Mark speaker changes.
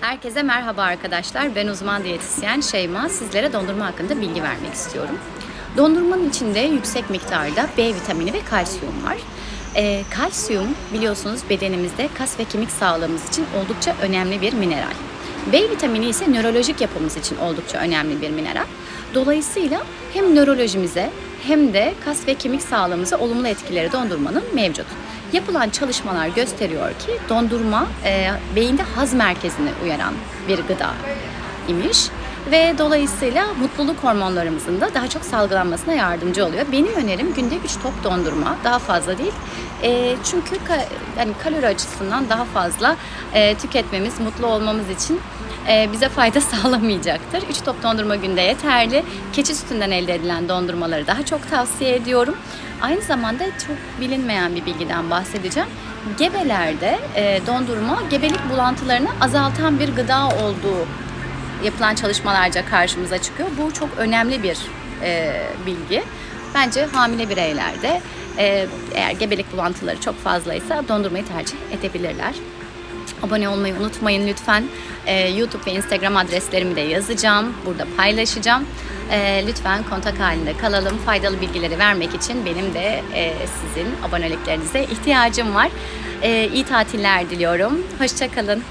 Speaker 1: Herkese merhaba arkadaşlar. Ben uzman diyetisyen Şeyma. Sizlere dondurma hakkında bilgi vermek istiyorum. Dondurmanın içinde yüksek miktarda B vitamini ve kalsiyum var. Ee, kalsiyum biliyorsunuz bedenimizde kas ve kemik sağlığımız için oldukça önemli bir mineral. B vitamini ise nörolojik yapımız için oldukça önemli bir mineral. Dolayısıyla hem nörolojimize hem de kas ve kemik sağlığımıza olumlu etkileri dondurmanın mevcut. Yapılan çalışmalar gösteriyor ki dondurma e, beyinde haz merkezini uyaran bir gıda imiş ve dolayısıyla mutluluk hormonlarımızın da daha çok salgılanmasına yardımcı oluyor. Benim önerim günde 3 top dondurma, daha fazla değil. E, çünkü ka- yani kalori açısından daha fazla e, tüketmemiz, mutlu olmamız için e, bize fayda sağlamayacaktır. 3 top dondurma günde yeterli. Keçi sütünden elde edilen dondurmaları daha çok tavsiye ediyorum. Aynı zamanda çok bilinmeyen bir bilgiden bahsedeceğim. Gebelerde e, dondurma gebelik bulantılarını azaltan bir gıda olduğu yapılan çalışmalarca karşımıza çıkıyor. Bu çok önemli bir e, bilgi. Bence hamile bireylerde e, eğer gebelik bulantıları çok fazlaysa dondurmayı tercih edebilirler. Abone olmayı unutmayın lütfen. Ee, YouTube ve Instagram adreslerimi de yazacağım. Burada paylaşacağım. Ee, lütfen kontak halinde kalalım. Faydalı bilgileri vermek için benim de e, sizin aboneliklerinize ihtiyacım var. Ee, iyi tatiller diliyorum. Hoşçakalın.